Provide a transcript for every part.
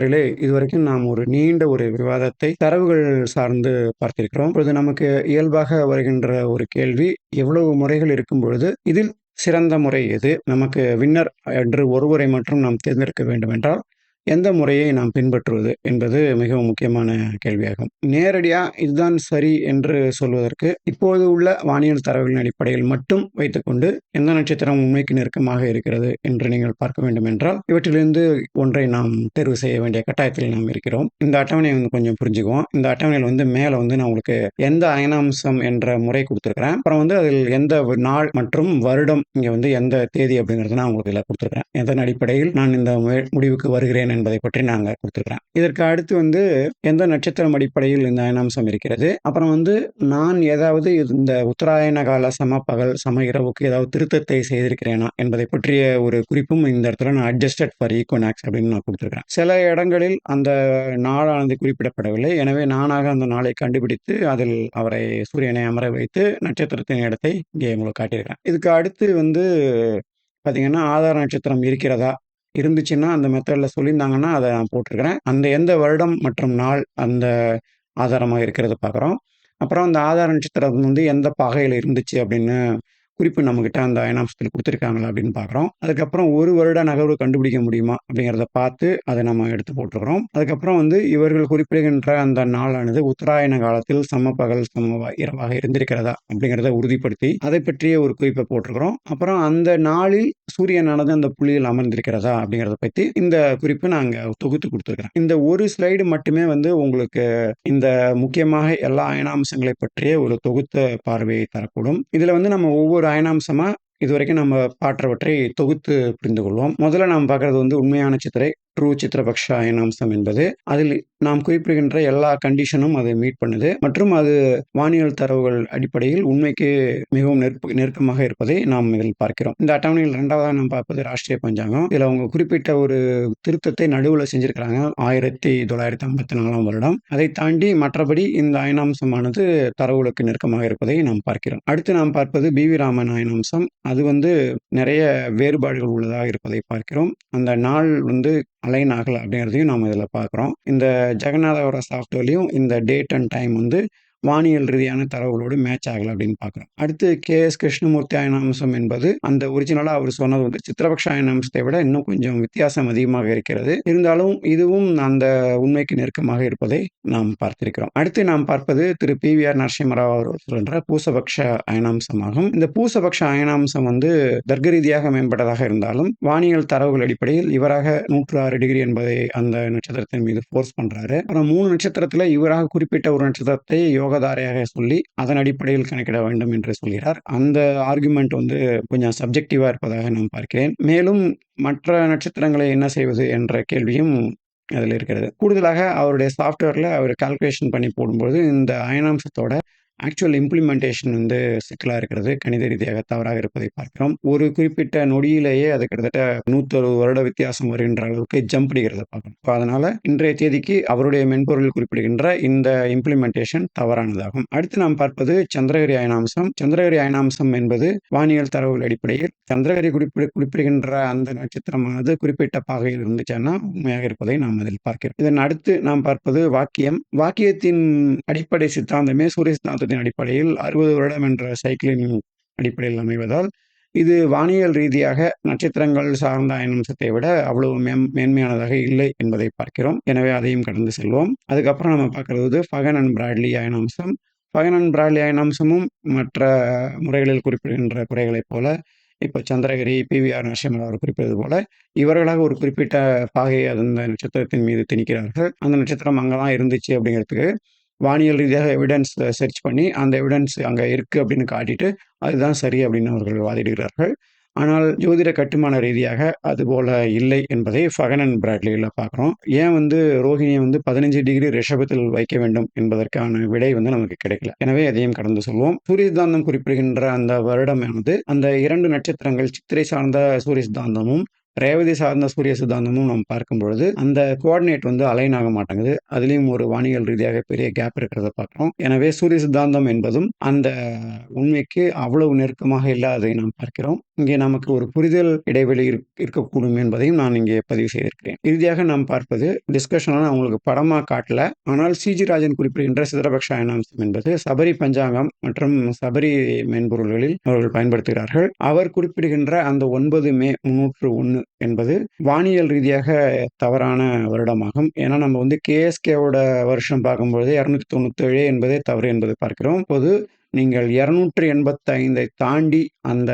நண்பர்களே இதுவரைக்கும் நாம் ஒரு நீண்ட ஒரு விவாதத்தை தரவுகள் சார்ந்து பார்த்திருக்கிறோம். இப்பொழுது நமக்கு இயல்பாக வருகின்ற ஒரு கேள்வி எவ்வளவு முறைகள் இருக்கும் பொழுது இதில் சிறந்த முறை எது? நமக்கு வின்னர் என்று ஒருவரை மட்டும் நாம் தேர்ந்தெடுக்க வேண்டும் என்றால் எந்த முறையை நாம் பின்பற்றுவது என்பது மிகவும் முக்கியமான கேள்வியாகும். நேரடியாக இதுதான் சரி என்று சொல்வதற்கு இப்போது உள்ள வானியல் தரவுகளின் அடிப்படையில் மட்டும் வைத்துக்கொண்டு எந்த நட்சத்திரம் உண்மைக்கு நெருக்கமாக இருக்கிறது என்று நீங்கள் பார்க்க வேண்டும் என்றால் இவற்றிலிருந்து ஒன்றை நாம் தேர்வு செய்ய வேண்டிய கட்டாயத்தில் நாம் இருக்கிறோம். இந்த அட்டவணையை வந்து கொஞ்சம் புரிஞ்சுக்குவோம். இந்த அட்டவணையில் வந்து மேலே வந்து நான் உங்களுக்கு எந்த அயனாம்சம் என்ற முறை கொடுத்துருக்கிறேன். அப்புறம் வந்து அதில் எந்த நாள் மற்றும் வருடம் இங்கே வந்து எந்த தேதி அப்படிங்கிறது நான் உங்களுக்கு இதில் கொடுத்துருக்கிறேன். எதன் அடிப்படையில் நான் இந்த முடிவுக்கு வருகிறேன் என்பதை பற்றி நாங்கள் கொடுத்துருக்குறேன். இதற்கு அடுத்து வந்து எந்த நட்சத்திரம் அடிப்படையில் இந்த அயனாம்சம் இருக்கிறது அப்புறம் வந்து நான் ஏதாவது இந்த உத்தராயண கால சம பகல் சம இரவுக்கு ஏதாவது திருத்தத்தை செய்திருக்கிறேனா என்பதை பற்றிய ஒரு குறிப்பும் இந்த இடத்துல நான் அட்ஜஸ்டட் ஃபார் ஈக்குவனாக்ஸ் அப்படின்னு நான் கொடுத்துருக்கிறேன். சில இடங்களில் அந்த நாளானது குறிப்பிடப்படவில்லை. எனவே நானாக அந்த நாளை கண்டுபிடித்து அதில் அவரை சூரியனை அமர வைத்து நட்சத்திரத்தின் இடத்தை இங்கே உங்களுக்கு காட்டியிருக்கிறேன். இதுக்கு அடுத்து வந்து பார்த்தீங்கன்னா ஆதார நட்சத்திரம் இருக்கிறதா இருந்துச்சுன்னா அந்த மெத்தடில் சொல்லியிருந்தாங்கன்னா அதை நான் போட்டிருக்கிறேன். அந்த எந்த வருடம் மற்றும் நாள் அந்த ஆதாரமாக இருக்கிறத பார்க்குறோம். அப்புறம் அந்த ஆதார நட்சத்திரம் வந்து எந்த பாகையில் இருந்துச்சு அப்படின்னு குறிப்பு நம்மக்கிட்ட அந்த அயனாம்சத்தில் கொடுத்துருக்காங்களா அப்படின்னு பார்க்குறோம். அதுக்கப்புறம் ஒரு வருட நகர்வு கண்டுபிடிக்க முடியுமா அப்படிங்கிறத பார்த்து அதை நம்ம எடுத்து போட்டிருக்கிறோம் அதுக்கப்புறம் வந்து இவர்கள் குறிப்பிடுகின்ற அந்த நாளானது உத்தராயண காலத்தில் சம பகல் சம இரவாக இருந்திருக்கிறதா அப்படிங்கிறத உறுதிப்படுத்தி அதை பற்றிய ஒரு குறிப்பை போட்டிருக்கிறோம். அப்புறம் அந்த நாளில் சூரியனானது அந்த புள்ளியில் அமர்ந்திருக்கிறதா அப்படிங்கிறத பற்றி இந்த குறிப்பு நாங்கள் தொகுத்து கொடுத்துருக்கிறேன். இந்த ஒரு ஸ்லைடு மட்டுமே வந்து உங்களுக்கு இந்த முக்கியமாக எல்லா அயனாம்சங்களை பற்றிய ஒரு தொகுத்த பார்வையை தரக்கூடும். இதில் வந்து நம்ம ஒவ்வொரு அயனாம்சமா இதுவரைக்கும் நம்ம பாற்றவற்றை தொகுத்து புரிந்து கொள்வோம் முதல்ல நாம் பார்க்குறது வந்து உண்மையான சித்திரை ட்ரூ சித்திரபக்ஷ அயனாம்சம் என்பது அதில் நாம் குறிப்பிடுகின்ற எல்லா கண்டிஷனும் அதை மீட் பண்ணுது. மற்றும் அது வானியல் தரவுகள் அடிப்படையில் உண்மைக்கு மிகவும் நெருப்பு நெருக்கமாக இருப்பதை நாம் இதில் பார்க்கிறோம். இந்த அட்டவணையில் இரண்டாவதாக நாம் பார்ப்பது ராஷ்டிரிய பஞ்சாங்கம். இதில் அவங்க குறிப்பிட்ட ஒரு திருத்தத்தை நடுவில் செஞ்சிருக்கிறாங்க. ஆயிரத்தி தொள்ளாயிரத்தி ஐம்பத்தி நாலாம் வருடம். அதை தாண்டி மற்றபடி இந்த அயனாம்சமானது தரவுகளுக்கு நெருக்கமாக இருப்பதை நாம் பார்க்கிறோம். அடுத்து நாம் பார்ப்பது பி வி ராமன் அயனாம்சம் அது வந்து நிறைய வேறுபாடுகள் உள்ளதாக இருப்பதை பார்க்கிறோம். அந்த நாள் வந்து அலைன் ஆகலை அப்படிங்கிறதையும் நாம் இதில் பார்க்குறோம் இந்த ஜெகநாதபுர சாஃப்ட்வேர்லேயும் இந்த டேட் அண்ட் டைம் வந்து வானியல் ரீதியான தரவுகளோடு மேட்ச் ஆகலை அப்படின்னு பார்க்குறோம். அடுத்து கே எஸ் கிருஷ்ணமூர்த்தி அயனாம்சம் என்பது அந்த ஒரிஜினலாக அவர் சொன்னது வந்து சித்திரபக்ஷ அயனாம்சத்தை விட இன்னும் கொஞ்சம் வித்தியாசம் அதிகமாக இருக்கிறது. இருந்தாலும் இதுவும் அந்த உண்மைக்கு நெருக்கமாக இருப்பதை நாம் பார்த்திருக்கிறோம். அடுத்து நாம் பார்ப்பது திரு பி வி ஆர் நரசிம்மராவ் அவர்கள் சொல்கின்ற பூசபக்ஷ அயனாம்சமாகும். இந்த பூசபக்ஷ அயனாம்சம் வந்து தர்க்க ரீதியாக மேம்பட்டதாக இருந்தாலும் வானியல் தரவுகள் அடிப்படையில் இவராக நூற்று ஆறு டிகிரி என்பதை அந்த நட்சத்திரத்தின் மீது ஃபோர்ஸ் பண்றாரு. அப்புறம் மூணு நட்சத்திரத்துல இவராக குறிப்பிட்ட ஒரு நட்சத்திரத்தை யோகதாரையாக சொல்லி அதன் அடிப்படையில் கணக்கிட வேண்டும் என்று சொல்கிறார். அந்த ஆர்குமெண்ட் வந்து கொஞ்சம் சப்ஜெக்டிவாக இருப்பதாக நான் பார்க்கிறேன். மேலும் மற்ற நட்சத்திரங்களை என்ன செய்வது என்ற கேள்வியும் அதில் இருக்கிறது. கூடுதலாக அவருடைய சாஃப்ட்வேரில் அவர் கால்குலேஷன் பண்ணி போடும்போது இந்த அயனாம்சத்தோட ஆக்சுவல் இம்ப்ளிமெண்டேஷன் வந்து சிக்கலாக இருக்கிறது. கணித ரீதியாக தவறாக இருப்பதை பார்க்கிறோம். ஒரு குறிப்பிட்ட நொடியிலேயே அது கிட்டத்தட்ட நூற்றொரு வருட வித்தியாசம் வருகின்ற அளவுக்கு ஜம்ப் அடிக்கிறத பார்க்கணும். இப்போ அதனால இன்றைய தேதிக்கு அவருடைய மென்பொருள் குறிப்பிடுகின்ற இந்த இம்ப்ளிமெண்டேஷன் தவறானதாகும். அடுத்து நாம் பார்ப்பது சந்திரகிரி அயனாம்சம். சந்திரகிரி அயனாம்சம் என்பது வானியல் தரவுகள் அடிப்படையில் சந்திரகிரி குறிப்பிட குறிப்பிடுகின்ற அந்த நட்சத்திரமானது குறிப்பிட்ட பாகையில் இருந்துச்சுன்னா உண்மையாக இருப்பதை நாம் அதில் பார்க்கிறோம். இதன் அடுத்து நாம் பார்ப்பது வாக்கியம். வாக்கியத்தின் அடிப்படை சித்தாந்தமே சூரிய சித்தாந்தத்தின் அடிப்படையில் அறுபது வருடம் என்ற சைக்கிளின் அடிப்படையில் அமைவதால் இது வானியல் ரீதியாக நட்சத்திரங்கள் சார்ந்த அயனம்சத்தை விட அவ்வளவு மேம் மேன்மையானதாக இல்லை என்பதை பார்க்கிறோம். எனவே அதையும் கடந்து செல்வோம். அதுக்கப்புறம் நம்ம பார்க்கறது ஃபகன் அண்ட் பிராட்லி அயனம்சம் ஃபகன் அண்ட் பிராட்லி அயனம்சமும் மற்ற முறைகளில் குறிப்பிடுகின்ற குறைகளைப் போல இப்போ சந்திரகிரி பிவிஆர் நரசிம்மன் அவர் குறிப்பிட்டது போல இவர்களாக ஒரு குறிப்பிட்ட பாகையை அந்த நட்சத்திரத்தின் மீது திணிக்கிறார்கள். அந்த நட்சத்திரம் அங்கதான் இருந்துச்சு அப்படிங்கிறதுக்கு வானியல் ரீதியாக எவிடன்ஸ் சர்ச் பண்ணி அந்த எவிடன்ஸ் அங்கே இருக்குது அப்படின்னு காட்டிட்டு அதுதான் சரி அப்படின்னு அவர்கள் வாதிடுகிறார்கள். ஆனால் ஜோதிட கட்டுமான ரீதியாக அதுபோல இல்லை என்பதை ஃபகன் அண்ட் பிராட்லியில் பார்க்குறோம். ஏன் வந்து ரோஹிணியை வந்து பதினஞ்சு டிகிரி ரிஷபத்தில் வைக்க வேண்டும் என்பதற்கான விடை வந்து நமக்கு கிடைக்கல. எனவே அதையும் கடந்து சொல்வோம். சூரிய சித்தாந்தம் குறிப்பிடுகின்ற அந்த வருடமானது அந்த இரண்டு நட்சத்திரங்கள் சித்திரை சார்ந்த சூரிய சித்தாந்தமும் ரேவதி சார்ந்த சூரிய சித்தாந்தமும் நம்ம பார்க்கும் பொழுது அந்த கோஆர்டினேட் வந்து அலைன் ஆக மாட்டேங்குது. அதுலேயும் ஒரு வானியல் ரீதியாக பெரிய கேப் இருக்கிறத பார்க்குறோம். எனவே சூரிய சித்தாந்தம் என்பதும் அந்த உண்மைக்கு அவ்வளவு நெருக்கமாக இல்லாததை நாம் பார்க்கிறோம். இங்கே நமக்கு ஒரு புரிதல் இடைவெளி இருக்கக்கூடும் என்பதையும் நான் இங்கே பதிவு செய்திருக்கிறேன். இறுதியாக நாம் பார்ப்பது டிஸ்கஷனாக அவங்களுக்கு படமாக காட்டல. ஆனால் சிஜி ராஜன் குறிப்பிடுகின்ற சிதரபக்ஷ அயனாம்சம் என்பது சபரி பஞ்சாங்கம் மற்றும் சபரி மென்பொருள்களில் அவர்கள் பயன்படுத்துகிறார்கள். அவர் குறிப்பிடுகின்ற அந்த ஒன்பது மே முன்னூற்று ஒன்று என்பது வானியல் ரீதியாக தவறான வருடமாகும். ஏன்னா நம்ம வந்து கேஎஸ்கேவோட வருஷம் பார்க்கும்பொழுது இரநூத்தி தொண்ணூத்தேழு என்பதே தவறு என்பதை பார்க்கிறோம். பொது நீங்கள் இருநூற்றி எண்பத்தைந்தை தாண்டி அந்த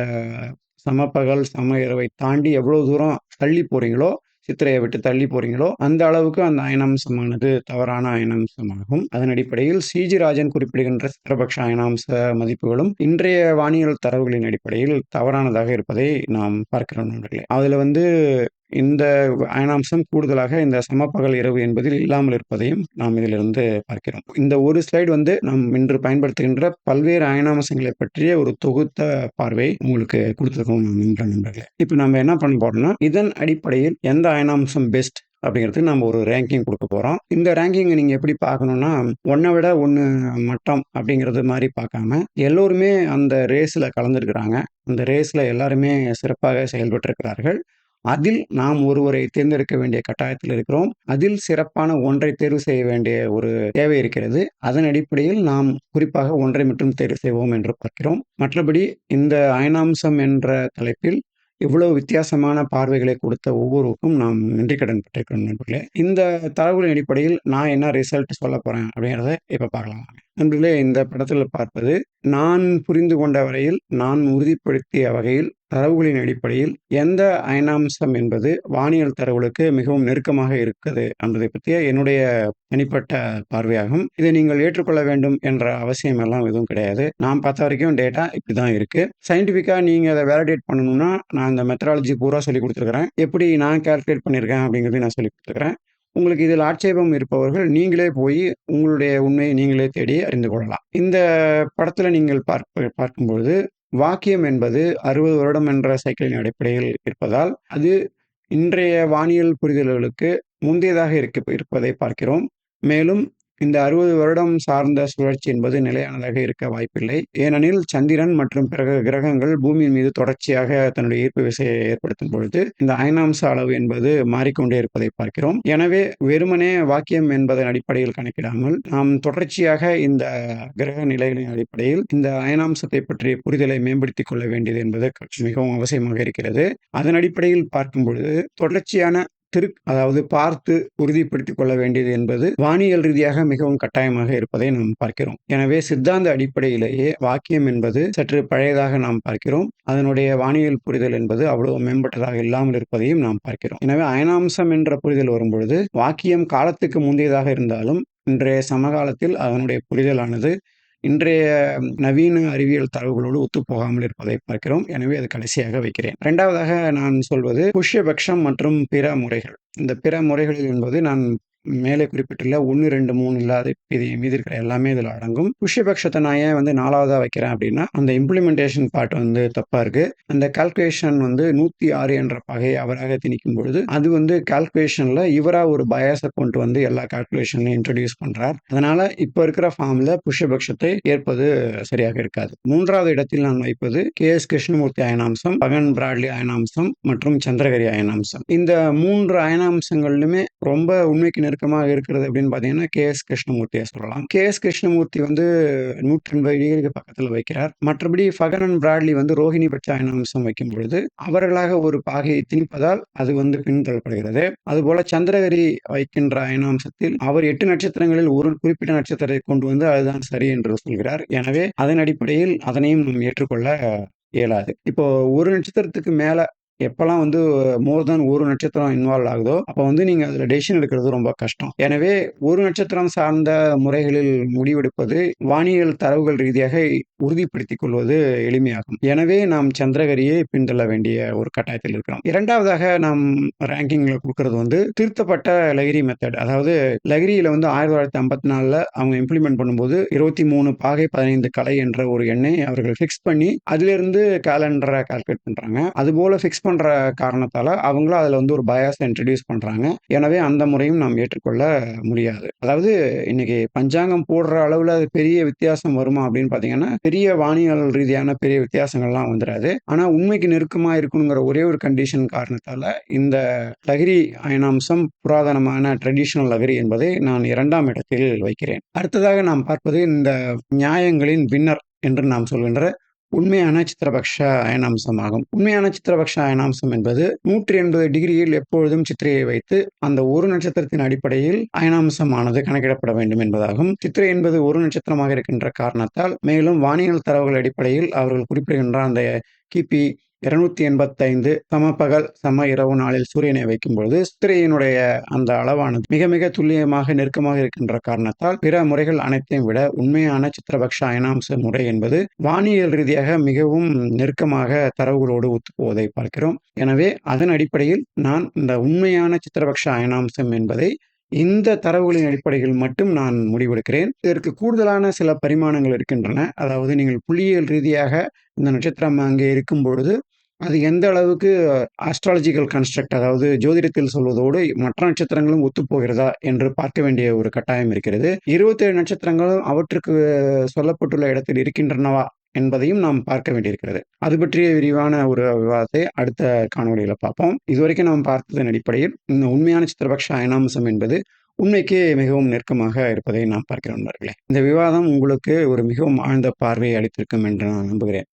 சமப்பகல் சம இரவை தாண்டி எவ்வளவு தூரம் தள்ளி போறீங்களோ சித்திரையை விட்டு தள்ளி போறீங்களோ அந்த அளவுக்கு அந்த அயனாம்சமானது தவறான அயனாம்சமாகும் அதன் அடிப்படையில் சிஜி ராஜன் குறிப்பிடுகின்ற சித்திரபக்ஷ அயனாம்ச மதிப்புகளும் இன்றைய வானியல் தரவுகளின் அடிப்படையில் தவறானதாக இருப்பதை நாம் பார்க்கிறோம் நண்பர்களே. அதுல வந்து இந்த அயனாம்சம் கூடுதலாக இந்த சமப்பகல் இரவு என்பதில் இல்லாமல் இருப்பதையும் நாம் இதிலிருந்து பார்க்கிறோம். இந்த ஒரு ஸ்லைடு வந்து நாம் இன்று பயன்படுத்துகின்ற பல்வேறு அயனாம்சங்களை பற்றிய ஒரு தொகுத்த பார்வை உங்களுக்கு கொடுத்துருக்கோம் நண்பர்களே. இப்போ நம்ம என்ன பண்ண போறோம்னா இதன் அடிப்படையில் எந்த அயனாம்சம் பெஸ்ட் அப்படிங்கிறதுக்கு நம்ம ஒரு ரேங்கிங் கொடுக்க போகிறோம் இந்த ரேங்கிங்கை நீங்கள் எப்படி பார்க்கணுன்னா ஒன்றை விட ஒன்று மட்டம் அப்படிங்கிறது மாதிரி பார்க்காம எல்லோருமே அந்த ரேஸில் கலந்துருக்கிறாங்க. அந்த ரேஸில் எல்லாருமே சிறப்பாக செயல்பட்டு இருக்கிறார்கள் அதில் நாம் ஒருவரை தேர்ந்தெடுக்க வேண்டிய கட்டாயத்தில் இருக்கிறோம். அதில் சிறப்பான ஒன்றை தேர்வு செய்ய வேண்டிய ஒரு தேவை இருக்கிறது. அதன் அடிப்படையில் நாம் குறிப்பாக ஒன்றை மட்டும் தேர்வு செய்வோம் என்று பார்க்கிறோம். மற்றபடி இந்த அயனாம்சம் என்ற தலைப்பில் இவ்வளவு வித்தியாசமான பார்வைகளை கொடுத்த ஒவ்வொருவருக்கும் நாம் நன்றி கடன் பெற்றிருக்கிறோம் நண்பர்களே. இந்த தரவுகளின் அடிப்படையில் நான் என்ன ரிசல்ட் சொல்ல போறேன் அப்படிங்கிறத இப்ப பார்க்கலாம். நண்பர்களே இந்த படத்தில் பார்ப்பது நான் புரிந்து கொண்ட வரையில் நான் உறுதிப்படுத்திய வகையில் தரவுகளின் அடிப்படையில் எந்த அயனாம்சம் என்பது வானியல் தரவுகளுக்கு மிகவும் நெருக்கமாக இருக்குது என்பதை பற்றிய என்னுடைய தனிப்பட்ட பார்வையாகும். இதை நீங்கள் ஏற்றுக்கொள்ள வேண்டும் என்ற அவசியம் எல்லாம் எதுவும் கிடையாது. நான் பார்த்த வரைக்கும் டேட்டா இப்படி தான் இருக்கு. சயின்டிஃபிக்காக நீங்கள் அதை வேலிடேட் பண்ணணும்னா நான் இந்த மெத்தடாலஜி பூரா சொல்லி கொடுத்துருக்குறேன். எப்படி நான் கால்குலேட் பண்ணியிருக்கேன் அப்படிங்கிறதையும் நான் சொல்லி கொடுத்துருக்குறேன். உங்களுக்கு இதில் ஆட்சேபம் இருப்பவர்கள் நீங்களே போய் உங்களுடைய உண்மையை நீங்களே தேடி அறிந்து கொள்ளலாம். இந்த படத்தில் நீங்கள் பார்ப்ப பார்க்கும்பொழுது வாக்கியம் என்பது அறுபது வருடம் என்ற சைக்கிளின் அடிப்படையில் இருப்பதால் அது இன்றைய வானியல் புரிதல்களுக்கு முந்தையதாக இருக்க இருப்பதை பார்க்கிறோம். மேலும் இந்த அறுபது வருடம் சார்ந்த சுழற்சி என்பது நிலையானதாக இருக்க வாய்ப்பில்லை. ஏனெனில் சந்திரன் மற்றும் பிற கிரகங்கள் பூமியின் மீது தொடர்ச்சியாக தன்னுடைய ஈர்ப்பு விசையை ஏற்படுத்தும் பொழுது இந்த அயனாம்ச அளவு என்பது மாறிக்கொண்டே இருப்பதை பார்க்கிறோம். எனவே வெறுமனே வாக்கியம் என்பதன் அடிப்படையில் கணக்கிடாமல் நாம் தொடர்ச்சியாக இந்த கிரக நிலைகளின் அடிப்படையில் இந்த அயனாம்சத்தை பற்றிய புரிதலை மேம்படுத்திக் கொள்ள வேண்டியது என்பது மிகவும் அவசியமாக இருக்கிறது. அதன் அடிப்படையில் பார்க்கும் பொழுது தொடர்ச்சியான திரு அதாவது பார்த்து உறுதிப்படுத்திக் கொள்ள வேண்டியது என்பது வானியல் ரீதியாக மிகவும் கட்டாயமாக இருப்பதை நாம் பார்க்கிறோம். எனவே சித்தாந்த அடிப்படையிலேயே வாக்கியம் என்பது சற்று பழையதாக நாம் பார்க்கிறோம். அதனுடைய வானியல் புரிதல் என்பது அவ்வளவு மேம்பட்டதாக இல்லாமல் இருப்பதையும் நாம் பார்க்கிறோம். எனவே அயனாம்சம் என்ற புரிதல் வரும்பொழுது வாக்கியம் காலத்துக்கு முந்தையதாக இருந்தாலும் இன்றைய சமகாலத்தில் அதனுடைய புரிதலானது இன்றைய நவீன அறிவியல் தரவுகளோடு ஒத்துப்போகாமல் இருப்பதை பார்க்கிறோம். எனவே அது கடைசியாக வைக்கிறேன். இரண்டாவதாக நான் சொல்வது புஷ்யபக்ஷம் மற்றும் பிற முறைகள். இந்த பிற முறைகளில் என்பது நான் மேலே குறிப்பிட்டுள்ள ஒன்று ரெண்டு மூணு இல்லாத இது மீதி இருக்கிற எல்லாமே இதில் அடங்கும். புஷ்யபக்ஷத்தை நான் ஏன் வந்து நாலாவதாக வைக்கிறேன் அப்படின்னா அந்த இம்ப்ளிமெண்டேஷன் பார்ட் வந்து தப்பாக இருக்கு. அந்த கால்குலேஷன் வந்து நூற்றி ஆறு என்ற பகையை அவராக திணிக்கும் பொழுது அது வந்து கால்குலேஷனில் இவராக ஒரு பயாஸை கொண்டு வந்து எல்லா கால்குலேஷன்லையும் இன்ட்ரடியூஸ் பண்ணுறார் அதனால இப்போ இருக்கிற ஃபார்மில் புஷ்யபக்ஷத்தை ஏற்பது சரியாக இருக்காது. மூன்றாவது இடத்தில் நான் வைப்பது கே எஸ் கிருஷ்ணமூர்த்தி அயனாம்சம் பகன் பிராட்லி அயனாம்சம் மற்றும் சந்திரகரி அயனாம்சம். இந்த மூன்று அயனாம்சங்கள்லுமே ரொம்ப உண்மைக்கு நெருக்கமாக இருக்கிறது அப்படின்னு பார்த்தீங்கன்னா கே எஸ் கிருஷ்ணமூர்த்தியை சொல்லலாம். கே எஸ் கிருஷ்ணமூர்த்தி வந்து நூற்றி எண்பது டிகிரிக்கு பக்கத்தில் வைக்கிறார். மற்றபடி ஃபகனன் பிராட்லி வந்து ரோஹிணி பட்சாயன அம்சம் வைக்கும் பொழுது அவர்களாக ஒரு பாகையை திணிப்பதால் அது வந்து பின்தள்ளப்படுகிறது. அதுபோல சந்திரகரி வைக்கின்ற அயனாம்சத்தில் அவர் எட்டு நட்சத்திரங்களில் ஒரு குறிப்பிட்ட நட்சத்திரத்தை கொண்டு வந்து அதுதான் சரி என்று சொல்கிறார். எனவே அதன் அடிப்படையில் அதனையும் நாம் ஏற்றுக்கொள்ள இயலாது. இப்போ ஒரு நட்சத்திரத்துக்கு மேல எப்பெல்லாம் வந்து மோர் தென் ஒரு நட்சத்திரம் இன்வால்வ் ஆகுதோ அப்போ வந்து நீங்கள் அதில் டெசிஷன் எடுக்கிறது ரொம்ப கஷ்டம். எனவே ஒரு நட்சத்திரம் சார்ந்த முறைகளில் முடிவெடுப்பது வானியல் தரவுகள் ரீதியாக உறுதிப்படுத்திக் கொள்வது எளிமையாகும். எனவே நாம் சந்திரகரியை பின்தள்ள வேண்டிய ஒரு கட்டாயத்தில் இருக்கிறோம். இரண்டாவதாக நாம் ரேங்கிங்கில் கொடுக்கறது வந்து திருத்தப்பட்ட லகிரி மெத்தட் அதாவது லகிரியில் வந்து ஆயிரத்தி தொள்ளாயிரத்தி ஐம்பத்தி நாலில் அவங்க இம்ப்ளிமெண்ட் பண்ணும்போது இருபத்தி மூணு பாகை பதினைந்து கலை என்ற ஒரு எண்ணை அவர்கள் ஃபிக்ஸ் பண்ணி அதிலிருந்து கேலண்டரை கால்குலேட் பண்ணுறாங்க அதுபோல் ஃபிக்ஸ் பண்ற காரணத்தால, அவங்களும் அதுல வந்து ஒரு பயாஸ் இன்ட்ரடியூஸ் பண்றாங்க. எனவே அந்த முறையும் நாம் ஏற்றுக்கொள்ள முடியாது. அதாவது இன்னைக்கு பஞ்சாங்கம் போடுற அளவுல அது பெரிய வித்தியாசம் வருமா அப்படின்னு பார்த்தீங்கன்னா, பெரிய வானியல் ரீதியான பெரிய வித்தியாசங்கள்லாம் வந்துடாது ஆனா உண்மைக்கு நெருக்கமா இருக்கணுங்கிற ஒரே ஒரு கண்டிஷன் காரணத்தால, இந்த லகிரி அயனாம்சம் புராதனமான ட்ரெடிஷனல் லகிரி என்பதை நான் இரண்டாம் இடத்தில் வைக்கிறேன். அடுத்ததாக நாம் பார்ப்பது இந்த நியாயங்களின் வின்னர் என்று நாம் சொல்கின்ற உண்மையான சித்திரபக்ஷ அயனாம்சமாகும். உண்மையான சித்திரபக்ஷ அயனாம்சம் என்பது 180 டிகிரியில் எப்பொழுதும் சித்திரையை வைத்து, அந்த ஒரு நட்சத்திரத்தின் அடிப்படையில் அயனாம்சமானது கணக்கிடப்பட வேண்டும் என்பதாகும். சித்திரை என்பது ஒரு நட்சத்திரமாக இருக்கின்ற காரணத்தால், மேலும் வானியல் தரவுகள் அடிப்படையில் அவர்கள் குறிப்பிடுகின்ற அந்த கிபி 285 சம பகல், சம இரவு நாளில் சூரியனை வைக்கும்பொழுது, சித்திரையினுடைய அந்த அளவானது மிக மிக துல்லியமாக நெருக்கமாக இருக்கின்ற காரணத்தால், பிற முறைகள் அனைத்தையும் விட உண்மையான சித்திரபக்ஷ அயனாம்ச முறை என்பது வானியல் ரீதியாக மிகவும் நெருக்கமாக தரவுகளோடு ஒத்துப்போவதை பார்க்கிறோம். எனவே அதன் அடிப்படையில் நான் இந்த உண்மையான சித்திரபக்ஷ அயனாம்சம் என்பதை இந்த தரவுகளின் அடிப்படையில் மட்டும் நான் முடிவெடுக்கிறேன். இதற்கு கூடுதலான சில பரிமாணங்கள் இருக்கின்றன. அதாவது நீங்கள் புள்ளியியல் ரீதியாக இந்த நட்சத்திரம் அங்கே இருக்கும் பொழுது, அது எந்த அளவுக்கு ஆஸ்ட்ராலஜிக்கல் கன்ஸ்ட்ரக்ட் அதாவது ஜோதிடத்தில் சொல்வதோடு மற்ற நட்சத்திரங்களும் ஒத்துப்போகிறதா என்று பார்க்க வேண்டிய ஒரு கட்டாயம் இருக்கிறது. 27 நட்சத்திரங்களும் அவற்றுக்கு சொல்லப்பட்டுள்ள இடத்தில் இருக்கின்றனவா என்பதையும் நாம் பார்க்க வேண்டியிருக்கிறது. அது பற்றிய விரிவான ஒரு விவாதத்தை அடுத்த காணொளியில பார்ப்போம். இதுவரைக்கும் நாம் பார்த்ததன் அடிப்படையில், இந்த உண்மையான சித்திரபக்ஷ அயனாம்சம் என்பது உண்மைக்கு மிகவும் நெருக்கமாக இருப்பதை நாம் பார்க்கிறோம் நண்பர்களே. இந்த விவாதம் உங்களுக்கு ஒரு மிகவும் ஆழ்ந்த பார்வையை அளித்திருக்கும் என்று நான் நம்புகிறேன்.